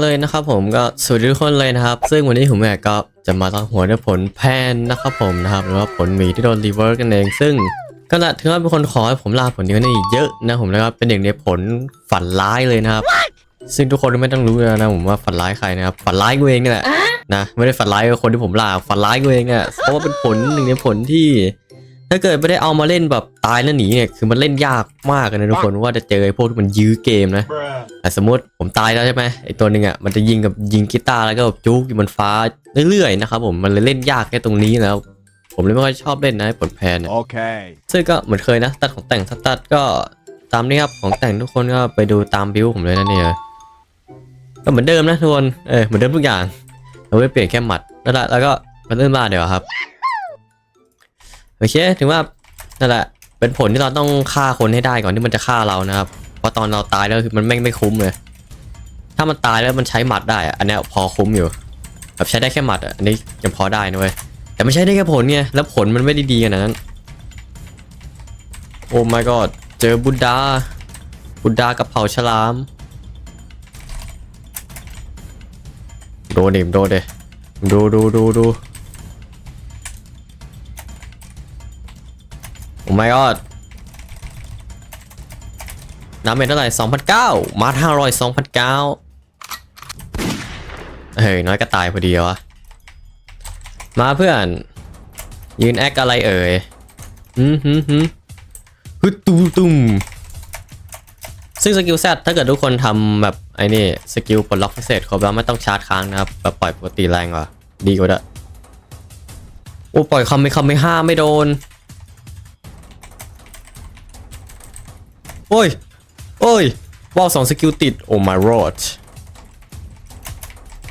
เลยนะครับผมก็สวัสดีทุกคนเลยนะครับ ซึ่งวันนี้ผมแอบก็จะมาตั้งหัวด้วยผลแพนนะครับผมนะครับหรือว่าผลหมีที่โดนรีเวิร์สกันเอง ซึ่งก็ละถือว่าเป็นคนขอให้ผมลาผลนี้กันอีกเยอะนะผมนะครับเป็นหนึ่งในผลฝันร้ายเลยนะครับ ซึ่งทุกคนไม่ต้องรู้นะผมว่าฝันร้ายใครนะครับฝันร้ายกูเองนี่แหละนะไม่ได้ฝันร้ายกับคนที่ผมลาฝันร้ายกูเองเนี่ยเพราะว่าเป็นผลหนึ่งในผลที่ ถ้าเกิดไม่ได้เอามาเล่นแบบตายแล้วหนีเนี่ยคือมันเล่นยากมากเลยนะทุกคนว่าจะเจอไอ้พวกที่มันยื้อเกมนะ Bruh. อะสมมติผมตายแล้วใช่ไหมไอตัวหนึ่งอะมันจะยิงกับยิงกีตาร์แล้วก็แบบจุกอยู่บนฟ้าเรื่อยๆนะครับผมมันเลยเล่นยากแค่ตรงนี้แล้วผมเลยไม่ค่อยชอบเล่นนะไอ้ผลแพนเนี่ย Okay. ซึ่งก็เหมือนเคยนะตัดของแต่งตัดๆก็ตามนี้ครับของแต่งทุกคนก็ไปดูตามบิวผมเลยนะเนี่ยก็เหมือนเดิมนะทุกคนเออเหมือนเดิมทุกอย่างเราไม่เปลี่ยนแค่หมัดนั่นแหละแล้วก็มาเริ่มมาเดี๋ยวาครับ โอเคถึงว่านั่นแหละ เป็นผลที่เราต้องฆ่าคนให้ได้ก่อนที่มันจะฆ่าเรานะครับเพราะตอนเราตายแล้วคือมันแม่ไม่คุ้มเลย ถ้ามันตายแล้วมันใช้หมัดได้อะอันนี้พอคุ้มอยู่แบบใช้ได้แค่หมัดอะอันนี้ยังพอได้นะเว้ยแต่ไม่ใช่ได้แค่ผลไงแล้วผลมันไม่ได้ดีขนาดนั้นโอ้ my god เจอบุดดาบุดดากับเผาฉลามโดนดิมโดนเดดูดูดูดู my god น้ำเป็นเท่าไหร่2,009มา500 2,009เฮ้ย น้อยก็ตายพอดีวะ มาเพื่อน ยืนแอคอะไรเอ่ยฮึฮึฮึฮึตูตุมซึ่งสกิลแซดถ้าเกิดทุกคนทำแบบไอ้นี่สกิลปลดล็อกพิเศษครบแล้วไม่ต้องชาร์จค้างนะครับ แบบปล่อยปกติแรงกว่า ดีกว่าด้วยโอ้ปล่อยคำไม่คำไม่ห้าไม่โดน โอ้ย โอ้ยว้าวสองสกิลติด โอ้ my god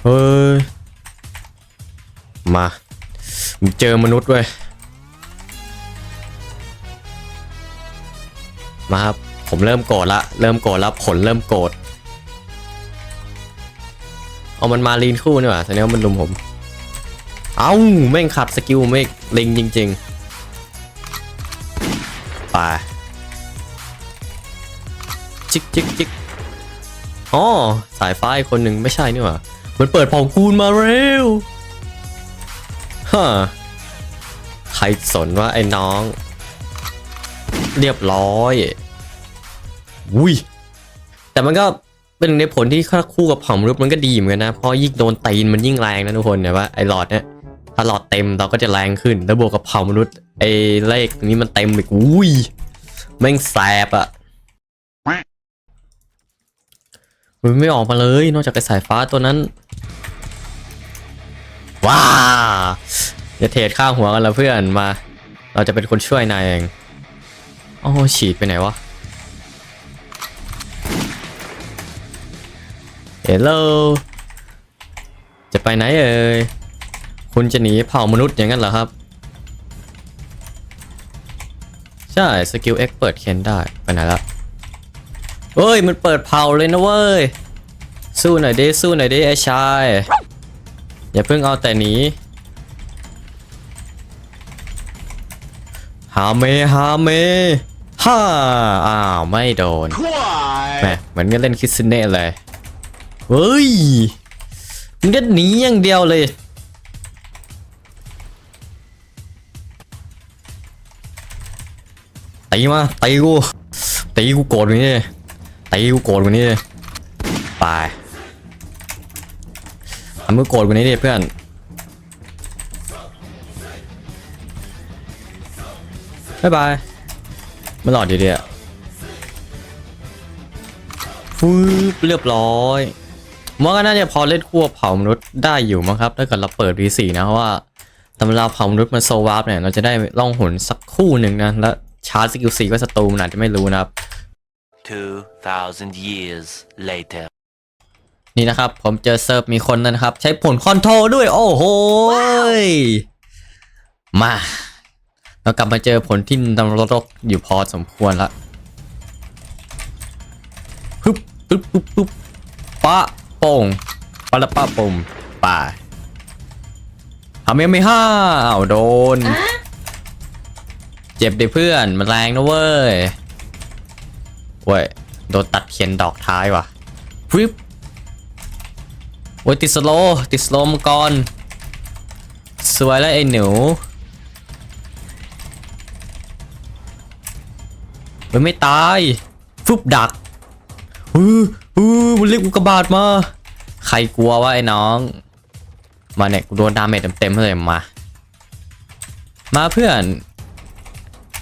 เฮ้ย มา เจอมนุษย์เว้ย มาครับ ผมเริ่มโกรธละ เริ่มโกรธแล้วผลเริ่มโกรธเอามันมาลีนคู่นี่หว่าแสดงว่ามันลุมผม เอ้า แม่งขัดสกิลไม่ลิงจริง ๆ ไป จิกจิกจิกอ๋อสายฟ้าอีกคนหนึ่งไม่ใช่นี่หว่ามันเปิดเผ่ากูลมาเร็วฮะใครสนว่าไอ้น้อง เรียบร้อยวุ้ยแต่มันก็เป็นในผลที่คู่กับเผ่ามนุษย์มันก็ดีเหมือนกันนะเพราะยิ่งโดนตีนมันยิ่งแรงนะทุกคนเนี่ยว่าไอ้หลอดเนี่ยถ้าหลอดเต็มเราก็จะแรงขึ้น แล้วบวกกับเผ่ามนุษย์ไอ้เลขนี้มันเต็มอีกอุ้ยแม่งแสบอะ มันไม่ออกมาเลย นอกจากไอ้สายฟ้าตัวนั้น ว้าจะเทรดข้างหัวกันแล้วเพื่อนมา เราจะเป็นคนช่วยนายเองโอ้ฉีดไปไหนวะเฮลโลจะไปไหนเอ่ยคุณจะหนีเผ่ามนุษย์อย่างนั้นเหรอครับ ใช่ สกิล X เปิดเคนได้ ไปไหนละ เฮ้ยมันเปิดเผาเลยนะเว้ย สู้หน่อยดิสู้หน่อยดิไอ้ชาย อย่าเพิ่งเอาแต่หนีฮาเมฮาเมฮ่าอ้าวไม่โดนแหม Why? เหมือนกับเล่นคิสเน่เลยเฮ้ยมันก็หนีอย่างเดียวเลยตีมาตีกูตีกูโกรธกว่านี้ ตีกูโกรธกว่านี้ไปทำมือโกรธกว่านี้ดิเพื่อนบายบายไม่หลอดดีเดียวฟืบเรียบร้อยมองก็น่าจะพอเล่นคู่กับเผามนุษย์ได้อยู่มั้งครับ ถ้าเกิดเราเปิด V4 นะเพราะว่าตำราเผามนุษย์มันโซวาร์ปเนี่ย เราจะได้ล่องหนสักคู่หนึ่งนะ แล้วชาร์จสกิล4ก็ศัตรูมันอาจจะไม่รู้นะครับ 2,000 years later. นี่นะครับ ผมเจอเซิร์ฟมีคนแล้วนะครับ ใช้ผลคอนโทรลด้วย โอ้โหยมา เรากลับมาเจอผลที่นรกอยู่พอสมควรละปึ๊บปึ๊บปึ๊บปึ๊บปะโป่งปะละปะปุ่มป่าทำยังไม่ห้าอ้าวโดน เจ็บดิเพื่อน มันแรงนะเว้ย เว้ยโดนตัดเขียนดอกท้ายว่ะปึ๊บโอ้ยติดสโลว์ติดสโลว์มังกรสวยแล้วไอ้หนูมันไม่ตายฟุบดักฮือฮือมันเรียกอุกกาบาตมา ใครกลัววะไอ้น้อง มาเนี่ยกูโดนดาเมจเต็มๆเลยมา มาเพื่อน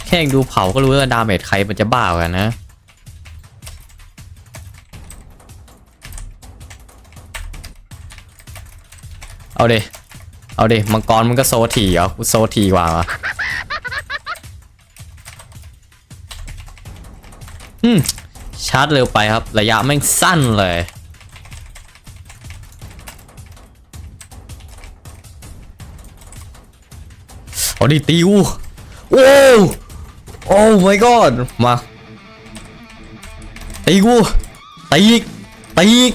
แค่ดูเผาก็รู้ว่าดาเมจใครมันจะบ้ากว่ากันนะ เอาเดเอาเดมังกรมันก็โซทีเหรอกูโซทีกว่าว่ะอืมชาร์จเร็วไปครับ ระยะแม่งสั้นเลย เอาดิติวโอ้โอ้ my god มาตีกูตีอีกตีอีก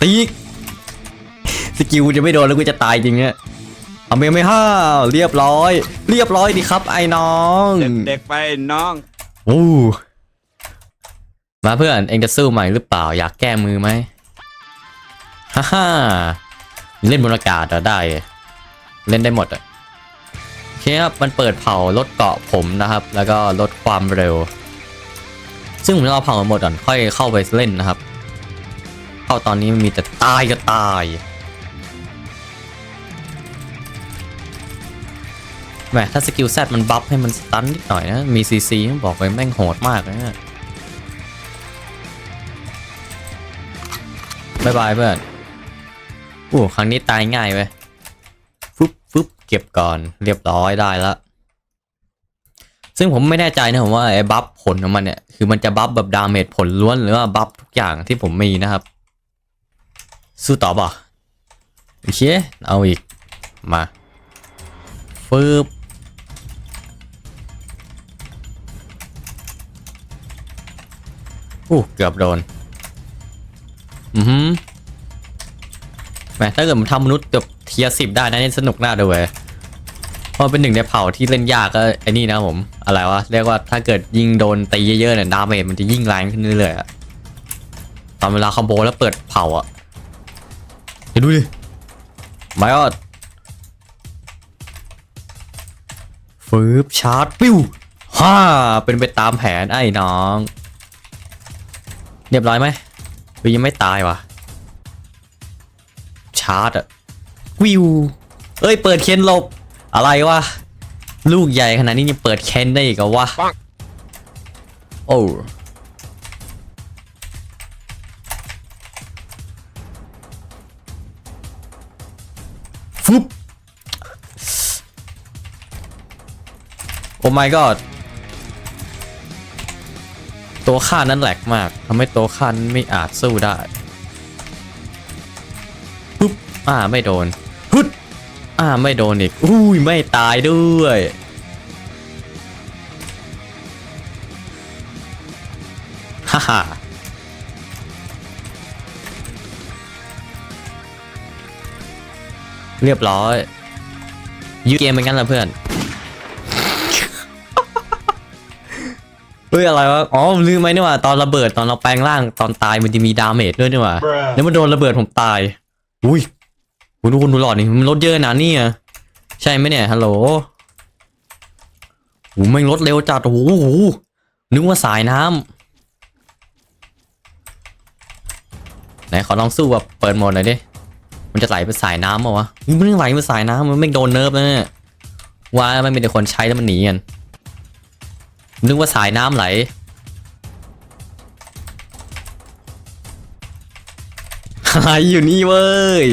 ตีอีกส กิลจะไม่โดนแล้วกูจะตายจริงเนี่ยเอาเมไม่ห้าวเรียบร้อย เรียบร้อยดีครับไอ้น้องเด็กๆไปน้องโอ้มาเพื่อนเองจะสู้ใหม่หรือเปล่าอยากแก้มือไหมฮ่าฮ่าเล่นบนอากาศเหรอได้ เล่นได้หมดอะโอเคครับมันเปิดเผาลดเกาะผมนะครับ แล้วก็ลดความเร็ว ซึ่งผมจะเอาเผาหมดก่อนค่อยเข้าไปเล่นนะครับ เข้าตอนนี้มันมีแต่ตายก็ตาย แหมถ้าสกิลแซดมันบัฟให้มันสตันนิดหน่อยนะ มีซีซีบอกไปแม่งโหดมากเลยนะบายบายเพื่อนโอ้ครั้งนี้ตายง่ายเว้ยฟึบฟึบเก็บก่อนเรียบร้อยได้ละซึ่งผมไม่แน่ใจนะผมว่าไอ้บัฟผลของมันเนี่ย คือมันจะบัฟแบบดาเมจผลล้วนหรือว่าบัฟทุกอย่างที่ผมมีนะครับ สู้ต่อป่ะโอเคเอาอีกมาฟึบ อู้เกือบโดน อือหือแหมถ้าเกิดมันทำมนุษย์แบบเทียสิบได้นะนี่สนุกน่าดูเลยเพราะเป็นหนึ่งในเผ่าที่เล่นยากก็ไอ้นี่นะผม อะไรวะ เรียกว่าถ้าเกิดยิงโดนตีเยอะๆเนี่ยดาเมจมันจะยิ่งแรงขึ้นเรื่อยๆตอนเวลาคอมโบแล้วเปิดเผ่าอะเดี๋ยวดูดิไม่ก็ฟืบชาร์จปิ้วฮ่าเป็นไปตามแผนไอ้น้อง เรียบร้อยไหมยังไม่ตายวะชาร์จอะวิว เอ้ย เปิดเคนหลบ อะไรวะ ลูกใหญ่ขนาดนี้ยังเปิดเคนได้อีกเหรอวะ โอ้ฟุบโอ้ my god ตัวข้านั้นแหลกมากทำให้ตัวข้านั้นไม่อาจสู้ได้ปุ๊บอ่าไม่โดนฮึดอ่าไม่โดนอีกอุ้ยไม่ตายด้วยฮ่าฮ่าเรียบร้อยยืดเกมเป็นงั้นเหรอเพื่อน เฮ้ยอะไรวะ อ๋อลืมไหมนี่หว่าตอนระเบิดตอนเราแปลงร่างตอนตายมันจะมีดาเมจด้วยนี่หว่าแล้วมันโดนระเบิดผมตาย อุ้ยคุณดูคุณดูหลอดนี่มันลดเยอะนะเนี่ย ใช่ไหมเนี่ย ฮัลโหลโอ้ไม่งลดเร็วจัด โอ้โห นึกว่าสายน้ำไหนขอลองสู้แบบเปิดโหมดหน่อยดิ มันจะไหลเป็นสายน้ำป่าวะอุ๊ยมันไม่ไหลเป็นสายน้ำมันไม่โดนเนิร์ฟนะเนี่ยว่ามันมีแต่คนใช้แล้วมันหนีกัน นึกว่าสายน้ำไหล หายอยู่นี่เว้ย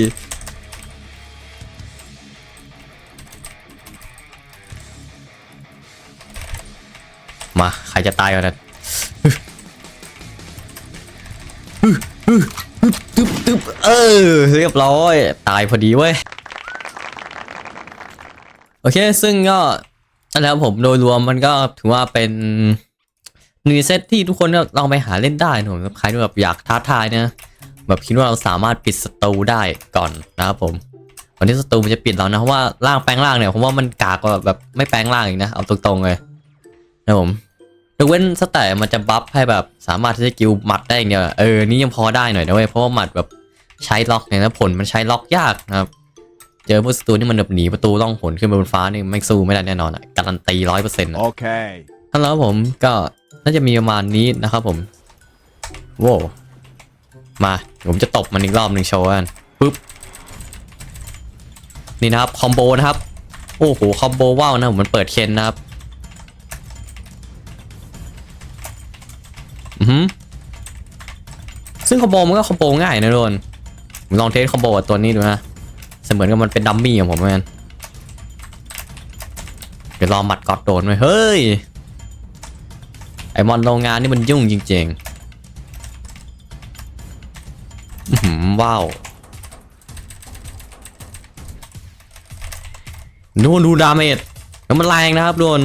มา ใครจะตายก่อนนะตึ๊บตึ๊บเออ เรียบร้อย ตายพอดีเว้ย โอเค ซึ่งก็ นั่นแหละครับผมโดยรวมมันก็ถือว่าเป็นหนึ่งเซตที่ทุกคนก็ลองไปหาเล่นได้นะผมใครที่แบบอยากท้าทายนะแบบคิดว่าเราสามารถปิดศัตรูได้ก่อนนะครับผมก่อนที่ศัตรูมันจะปิดเรานะเพราะว่าร่างแปลงร่างเนี่ยผมว่ามันกากกว่าแบบไม่แปลงร่างอีกนะเอาตรงๆเลยนะผมยกเว้นสแตทมันจะบัฟให้แบบสามารถที่จะกิวหมัดได้อย่างเดียวเออนี่ยังพอได้หน่อยนะเว้ยเพราะว่าหมัดแบบใช้ล็อกเนี่ยแล้วผลมันใช้ล็อกยากนะครับ เจอพวกศัตรูที่มันแบบหนีประตูล่องหนขึ้นไปบนฟ้านี่ไม่สู้ไม่ได้แน่นอนอะการันตีร้อยเปอร์เซ็นต์ Okay. ท่านแล้วผมก็น่าจะมีประมาณนี้นะครับผมโว้วมาผมจะตบมันอีกรอบหนึ่งโชว์กันปึ๊บนี่นะครับคอมโบนะครับโอ้โหคอมโบว้าวนะผมมันเปิดเคนนะครับอือหือซึ่งคอมโบมันก็คอมโบง่ายนะโดนผมลองเทสคอมโบกับตัวนี้ดูนะ เสมือนกับมันเป็นดัมมี่ของผมเหมือนกันเดี๋ยวรอหมัดกอดโดนไว้เฮ้ย ไอมอนโรงงานนี่มันยุ่งจริงๆอื้อหือว้าวนูนดูดาเมจแล้วมันแรงนะครับโดน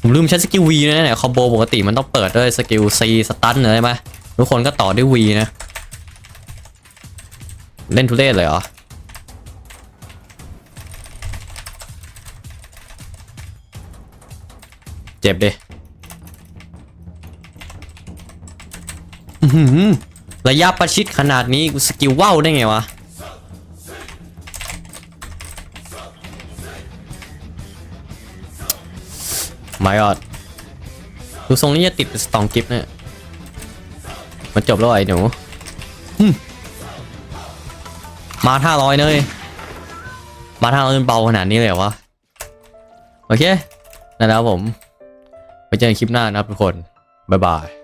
ผมลืมใช้สกิล V นะเนี่ยคอมโบปกติมันต้องเปิดด้วยสกิล C สตันเลยไหมทุกคนก็ต่อด้วย V นะ เล่นทุเรศเลยเหรอ เจ็บดิอื้อหือระยะประชิดขนาดนี้กูสกิลว่าวได้ไงวะ ไม่กอดดูทรงนี้จะติดเป็นสตองกิฟต์เนี่ย มันจบแล้วไอ้หนูหึ่ มาห้าร้อยเลยมาห้าร้อยเบาขนาดนี้เลยวะ โอเคนั่นแล้วผม ไปเจอกันคลิปหน้านะครับทุกคน บ๊ายบาย